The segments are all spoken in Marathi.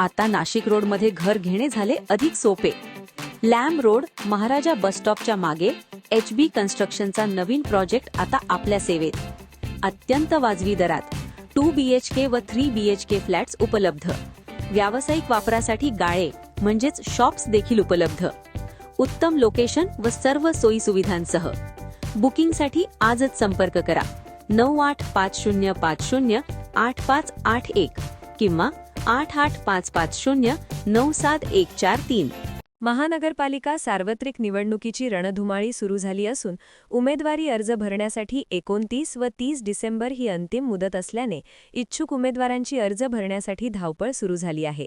आता नाशिक रोडमध्ये घर घेणे झाले अधिक सोपे. लॅम रोड महाराजा बस स्टॉपच्या मागे एच बी कन्स्ट्रक्शनचा नवीन प्रोजेक्ट आता आपल्या सेवेत. अत्यंत वाजवी दरात टू बी एच के व three B H K flats उपलब्ध. व्यावसायिक वापरासाठी गाळे म्हणजेच शॉप्स देखील उपलब्ध. उत्तम लोकेशन व सर्व सोयी सुविधांसह. बुकिंगसाठी आजच संपर्क करा. नऊ आठ पाच शून्य पाच शून्य आठ पाच आठ एक किंवा आठ आठ पाच पाच शून्य नऊ सात एक चार तीन. महानगरपालिका सार्वत्रिक निवडणुकीची रणधुमाळी सुरू झाली असून उमेदवारी अर्ज भरण्यासाठी एकोणतीस व तीस डिसेंबर ही अंतिम मुदत असल्याने इच्छुक उमेदवारांची अर्ज भरण्यासाठी धावपळ सुरू झाली आहे.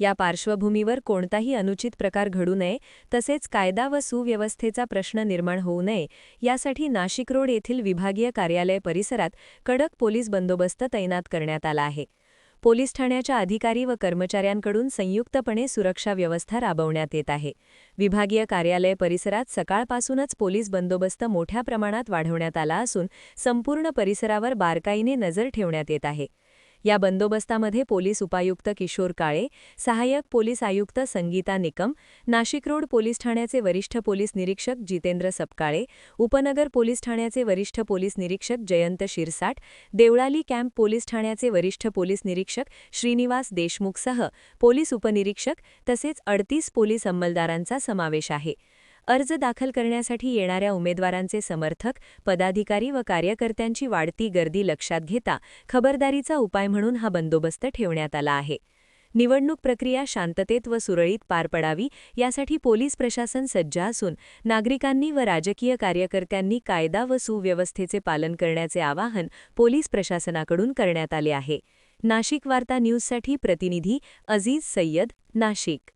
या पार्श्वभूमीवर कोणताही अनुचित प्रकार घडू नये तसेच कायदा व सुव्यवस्थेचा प्रश्न निर्माण होऊ नये यासाठी नाशिक रोड येथील विभागीय कार्यालय परिसरात कडक पोलीस बंदोबस्त तैनात करण्यात आला आहे. पोलीस ठाण्याच्या अधिकारी व कर्मचाऱ्यांकडून संयुक्तपणे सुरक्षा व्यवस्था राबवण्यात येत आहे. विभागीय कार्यालय परिसरात सकाळपासूनच पोलीस बंदोबस्त मोठ्या प्रमाणात वाढवण्यात आला असून संपूर्ण परिसरावर बारकाईने नजर ठेवण्यात येत आहे. या बंदोबस्तामध्ये पोलीस उपायुक्त किशोर काळे सहाय्यक पोलीस आयुक्त संगीता निकम नाशिक रोड पोलीस ठाण्याचे वरिष्ठ पोलीस निरीक्षक जितेंद्र सपकाळे उपनगर पोलीस ठाण्याचे वरिष्ठ पोलीस निरीक्षक जयंत शिरसाट देवळाली कॅम्प पोलीस ठाण्याचे वरिष्ठ पोलीस निरीक्षक श्रीनिवास देशमुखसह पोलीस उपनिरीक्षक तसेच अडतीस पोलीस अंमलदारांचा समावेश आहे. अर्ज दाखल करण्यासाठी येणाऱ्या उमेदवारांचे समर्थक पदाधिकारी व कार्यकर्त्यांची वाढती गर्दी लक्षात घेता खबरदारीचा उपाय म्हणून हा बंदोबस्त ठेवण्यात आला आहे. निवडणूक प्रक्रिया शांततेत व सुरळीत पार पडावी यासाठी पोलीस प्रशासन सज्ज असून नागरिकांनी व राजकीय कार्यकर्त्यांनी कायदा व सुव्यवस्थेचे पालन करण्याचे आवाहन पोलीस प्रशासनाकडून करण्यात आले आहे. नाशिक वार्ता न्यूजसाठी प्रतिनिधी अजीज सय्यद नाशिक.